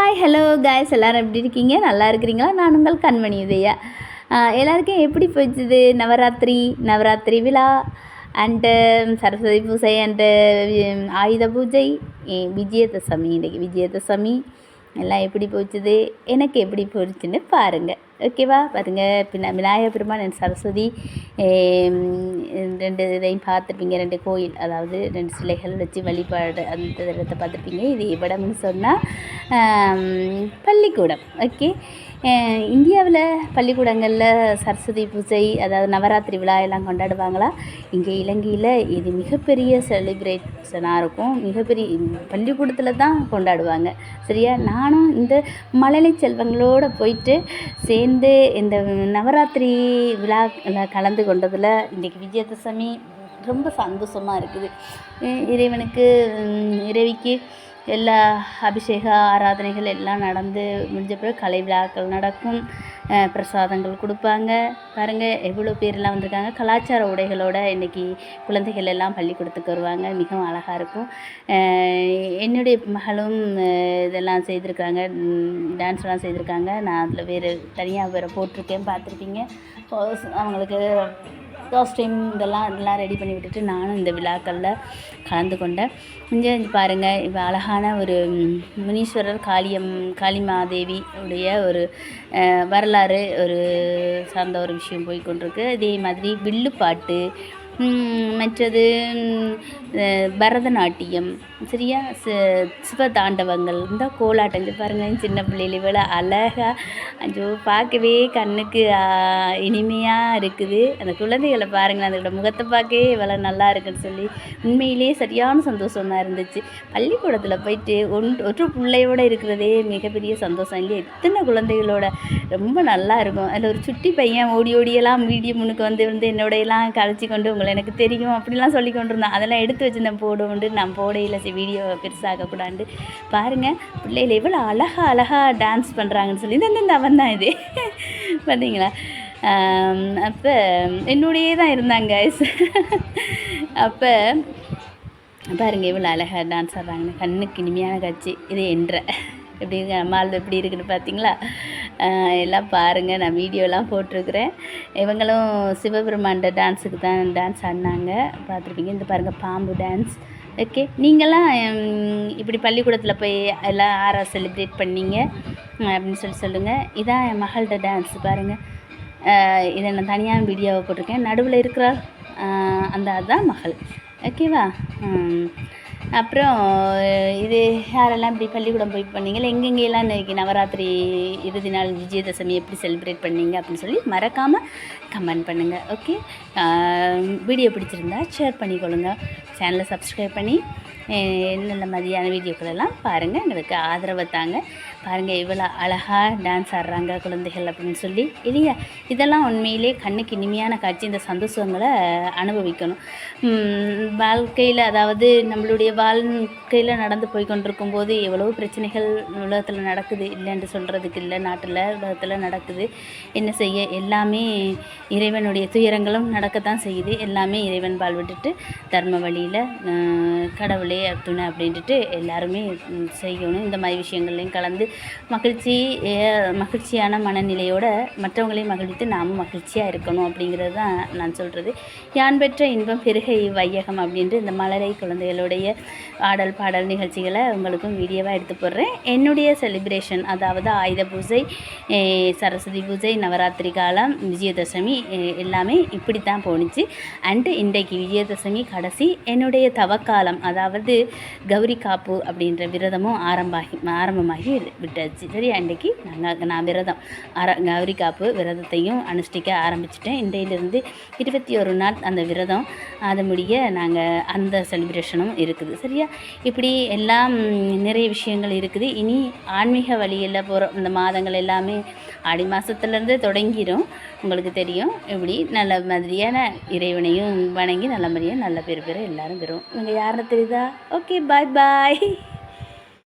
Hi hello guys எல்லோரும் எப்படி இருக்கீங்க? நல்லா இருக்கிறீங்களா? நான் உங்கள் கண்மணி உதயா. எல்லாருக்கும் எப்படி போச்சுது? நவராத்திரி நவராத்திரி விழா அண்டு um, சரஸ்வதி பூஜை அண்டு um, ஆயுத பூஜை விஜயதசமி இன்றைக்கி விஜயதசமி. எல்லாம் எப்படி போச்சுது? எனக்கு எப்படி போச்சுன்னு பாருங்கள் ஓகேவா பாருங்கள் பின்ன விநாயகர் பெருமான் அண்ட் சரஸ்வதி ரெண்டு இதையும் பார்த்துருப்பீங்க. ரெண்டு கோயில் அதாவது ரெண்டு சிலைகள் வச்சு வழிபாடு அந்த இடத்த பார்த்துருப்பீங்க. இது இடம்னு சொன்னால் பள்ளிக்கூடம். ஓகே இந்தியாவில் பள்ளிக்கூடங்களில் சரஸ்வதி பூஜை அதாவது நவராத்திரி விழா எல்லாம் கொண்டாடுவாங்களா? இங்கே இலங்கையில் இது மிகப்பெரிய செலிப்ரேஷனாக இருக்கும். மிகப்பெரிய பள்ளிக்கூடத்தில் தான் கொண்டாடுவாங்க. சரியா? நானும் இந்த மழலை செல்வங்களோடு போயிட்டு சேர்ந்து இந்த நவராத்திரி விழாவில் கலந்து கொண்டதில் இன்றைக்கி விஜயதசமி ரொம்ப சந்தோஷமாக இருக்குது. இறைவனுக்கு இறைவிக்கு எல்லா அபிஷேக ஆராதனைகள் எல்லாம் நடந்து முடிஞ்ச பிறகு கலை விழாக்கள் நடக்கும். பிரசாதங்கள் கொடுப்பாங்க. பாருங்கள் எவ்வளோ பேர்லாம் வந்திருக்காங்க. கலாச்சார உடைகளோட இன்றைக்கி குழந்தைகள் எல்லாம் பள்ளிக்கூடத்துக்கு வருவாங்க. மிகவும் அழகாக இருக்கும். என்னுடைய மகளும் இதெல்லாம் செய்திருக்காங்க. டான்ஸ்லாம் செய்திருக்காங்க. நான் அதில் வேறு தனியாக வேறு போட்டிருக்கேன். பார்த்துருப்பீங்க. அவங்களுக்கு காஸ்டியூம் இதெல்லாம் எல்லாம் ரெடி பண்ணி விட்டுட்டு நானும் இந்த விழாக்களில் கலந்து கொண்டேன் இங்கே பாருங்கள் இப்போ அழகான ஒரு முனீஸ்வரர் காளியம் காளிமாதேவி உடைய ஒரு வரலாறு ஒரு சார்ந்த ஒரு விஷயம் போய் கொண்டிருக்கு இதே மாதிரி வில்லுப்பாட்டு மற்றது பரதநாட்டியம் சரியா? சி சிவதாண்டவங்கள் இந்த கோலாட்டம் இங்க பாருங்க சின்ன பிள்ளையில இவ்வளோ அழகாக ஐயோ பார்க்கவே கண்ணுக்கு இனிமையாக இருக்குது. அந்த குழந்தைகளை பாருங்களேன் அதோட முகத்தை பார்க்கவே இவ்வளோ நல்லா இருக்குன்னு சொல்லி உண்மையிலேயே சரியான சந்தோஷமாக இருந்துச்சு. பள்ளிக்கூடத்தில் போயிட்டு ஒன் ஒரு பிள்ளையோடு இருக்கிறதே மிகப்பெரிய சந்தோஷம். இல்லையா? எத்தனை குழந்தைகளோட ரொம்ப நல்லா இருக்கும். அதில் ஒரு சுட்டி பையன் ஓடி ஓடியெல்லாம் வீடியோ முன்னுக்கு வந்து வந்து என்னோடையெல்லாம் கழிச்சு கொண்டு உங்களை எனக்கு தெரியும் அப்படிலாம் சொல்லி கொண்டிருந்தேன். அதெல்லாம் எடுத்து வச்சிருந்தேன் போடுவோண்டு நான் போடையில் சரி வீடியோ பெருசாக்கக்கூடாண்டு பாருங்கள் பிள்ளைகள் எவ்வளோ அழகா அழகா டான்ஸ் பண்ணுறாங்கன்னு சொல்லி. இந்த அவன் தான் இது. பார்த்தீங்களா அப்போ என்னுடையே தான் இருந்தாங்க அப்போ பாருங்க இவ்வளோ அழகாக டான்ஸ் ஆடுறாங்கன்னு. கண்ணுக்கு இனிமையான காட்சி. இது என்ற. எப்படி இருக்கு? நம்ம ஆள் எப்படி இருக்குன்னு பார்த்தீங்களா? எல்லாம் பாருங்கள் நான் வீடியோலாம் போட்டிருக்கிறேன். இவங்களும் சிவபெருமாண்ட டான்ஸுக்கு தான் டான்ஸ் ஆடினாங்க. பார்த்துருப்பீங்க. இந்த பாருங்கள் பாம்பு டான்ஸ் ஓகே நீங்களாம் இப்படி பள்ளிக்கூடத்தில் போய் எல்லாம் ஆரா செலிப்ரேட் பண்ணீங்க? அப்படின்னு சொல்லி சொல்லுங்கள் இதான் என் மகள்கிட்ட டான்ஸ் பாருங்கள் இதை நான் தனியாக வீடியோவை போட்டிருக்கேன். நடுவில் இருக்கிறாள் அந்த அதுதான் மகள். ஓகேவா அப்புறம் இது யாரெல்லாம் இப்படி பள்ளிக்கூடம் போய் பண்ணீங்களா எங்கெங்கெல்லாம் இன்றைக்கி நவராத்திரி இறுதி நாள் விஜயதசமி எப்படி செலிப்ரேட் பண்ணீங்க அப்படின்னு சொல்லி மறக்காமல் கமெண்ட் பண்ணுங்கள் ஓகே வீடியோ பிடிச்சிருந்தா ஷேர் பண்ணிக்கொள்ளுங்க. சேனலை சப்ஸ்கிரைப் பண்ணி நல்ல மாதிரியான வீடியோக்களெல்லாம் பாருங்கள் எங்களுக்கு ஆதரவை தாங்க. பாருங்கள் இவ்வளோ அழகாக டான்ஸ் ஆடுறாங்க குழந்தைகள் அப்படின்னு சொல்லி. இல்லையா? இதெல்லாம் உண்மையிலே கண்ணுக்கு இனிமையான காட்சி. இந்த சந்தோஷங்களை அனுபவிக்கணும். வாழ்க்கையில் அதாவது நம்மளுடைய வாழ்க்கையில் நடந்து போய் கொண்டிருக்கும் போது எவ்வளோ பிரச்சனைகள் உலகத்தில் நடக்குது இல்லைன்னு சொல்கிறதுக்கு இல்லை நாட்டில் உலகத்தில் நடக்குது. என்ன செய்ய? எல்லாமே இறைவனுடைய துயரங்களும் நடக்கத்தான் செய்யுது. எல்லாமே இறைவன் பால் விட்டுட்டு தர்ம வழியில் கடவுளே துணை அப்படின்ட்டு எல்லாருமே செய்யணும். இந்த மாதிரி விஷயங்கள்லையும் கலந்து மகிழ்ச்சி மகிழ்ச்சியான மனநிலையோட மற்றவங்களையும் மகிழ்வித்து நாமும் மகிழ்ச்சியாக இருக்கணும் அப்படிங்கிறது தான் நான் சொல்கிறது யான் பெற்ற இன்பம் பெருகை வையகம் அப்படின்ட்டு இந்த மலரை குழந்தைகளுடைய ஆடல் பாடல் நிகழ்ச்சிகள் உங்களுக்கும் வீடியோவாக எடுத்து போடுறேன். என்னுடைய செலிப்ரேஷன் அதாவது ஆயுத பூஜை சரஸ்வதி பூஜை நவராத்திரி காலம் விஜயதசமி எல்லாமே இப்படி தான் போணுச்சு. அண்டு இன்றைக்கு விஜயதசமி கடைசி என்னுடைய தவக்காலம் அதாவது கௌரி காப்பு அப்படின்ற விரதமும் ஆரம்பாகி ஆரம்பமாகி விட்டாச்சு. சரி அன்றைக்கி நாங்கள் நான் விரதம். ஆர கௌரி காப்பு விரதத்தையும் அனுஷ்டிக்க ஆரம்பிச்சிட்டேன். இன்றையிலிருந்து இருபத்தி ஒரு நாள் அந்த விரதம் அது முடிய நாங்கள் அந்த செலிப்ரேஷனும் இருக்குது. சரியா? இப்படி எல்லா ம், நிறைய விஷயங்கள் இருக்குது. இனி ஆன்மீக வழியில் போகிற இந்த மாதங்கள் எல்லாமே ஆடி மாதத்துலேருந்து தொடங்கிடும் உங்களுக்கு தெரியும். இப்படி நல்ல மாதிரியான இறைவனையும் வணங்கி நல்ல மாதிரியாக நல்ல பேர் பேர் எல்லாரும் பெறும் இவங்க யாருன்னு தெரியுதா? ஓகே பாய் பாய்